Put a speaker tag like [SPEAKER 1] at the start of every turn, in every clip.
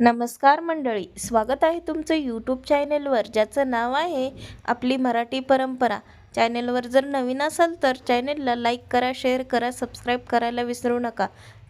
[SPEAKER 1] नमस्कार मंडळी स्वागत आहे तुमचं यूट्यूब चॅनेलवर ज्याचं नाव आहे आपली मराठी परंपरा. चॅनेलवर जर नवीन असाल तर चॅनेलला लाईक करा शेअर करा सबस्क्राईब करायला विसरू नका.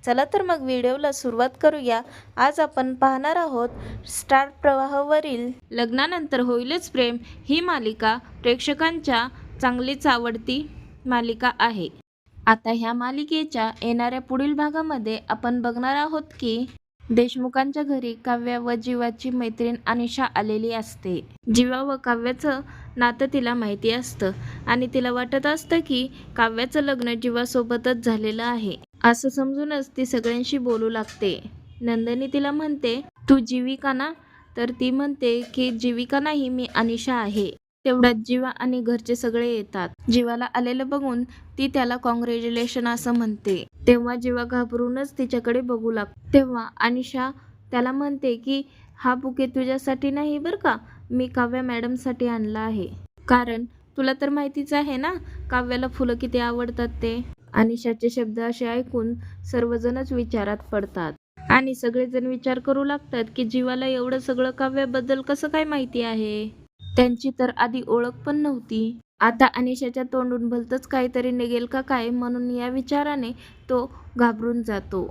[SPEAKER 1] चला तर मग व्हिडिओला सुरुवात करूया. आज आपण पाहणार आहोत स्टार प्रवाहावरील लग्नानंतर होईलच प्रेम ही मालिका प्रेक्षकांच्या चांगलीच आवडती मालिका आहे. आता ह्या मालिकेच्या येणाऱ्या पुढील भागामध्ये आपण बघणार आहोत की देशमुखांच्या घरी काव्या व जीवाची मैत्रीण अनिशा आलेली असते. जीवा व काव्याचं नातं तिला माहिती असतं आणि तिला वाटत असतं की काव्याचं लग्न जीवासोबतच झालेलं आहे. असं समजूनच ती सगळ्यांशी बोलू लागते. नंदिनी तिला म्हणते तू जीविका ना? तर ती म्हणते की जीविका नाही मी अनिशा आहे. तेवढ्यात जीवा आणि घरचे सगळे येतात. जीवाला आलेलं बघून ती त्याला कॉंग्रॅच्युलेशन असं म्हणते. तेव्हा जीवा घाबरूनच तिच्याकडे बघू लागते तेव्हा अनिशा त्याला म्हणते की हा बुके तुझ्यासाठी नाही बरं का? मी काव्या मॅडमसाठी आणला आहे. कारण तुला तर माहितीच आहे ना काव्याला फुलं किती आवडतात ते. अनिशाचे शब्द असे ऐकून सर्वजणच विचारात पडतात. आणि सगळेजण विचार करू लागतात की जीवाला एवढं सगळं काव्याबद्दल कसं काय माहिती आहे? त्यांची तर आधी ओळख पण नव्हती. आता अनिशाच्या तोंडून भलतंच काहीतरी निघेल का काय म्हणून या विचाराने तो घाबरून जातो.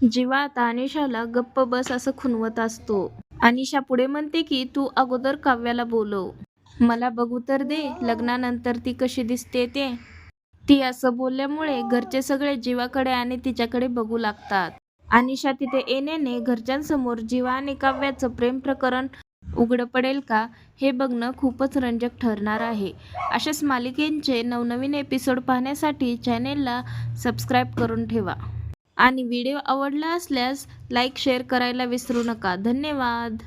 [SPEAKER 1] जीवा आता अनिशाला गप्प बस असं खुनवत असतो. अनिशा पुढे म्हणते की तू अगोदर काव्याला बोलव. मला बघू तर दे लग्नानंतर ती कशी दिसते ते. ती असं बोलल्यामुळे घरचे सगळे जीवाकडे आणि तिच्याकडे बघू लागतात. अनिशा तिथे येण्याने घरच्यांसमोर जीवा आणि काव्याचं प्रेम प्रकरण उघडं पडेल का हे बघणं खूपच रंजक ठरणार आहे. अशाच मालिकेंचे नवनवीन एपिसोड पाहण्यासाठी चॅनेलला सबस्क्राईब करून ठेवा. आणि व्हिडिओ आवडला असल्यास लाईक शेअर करायला विसरू नका. धन्यवाद!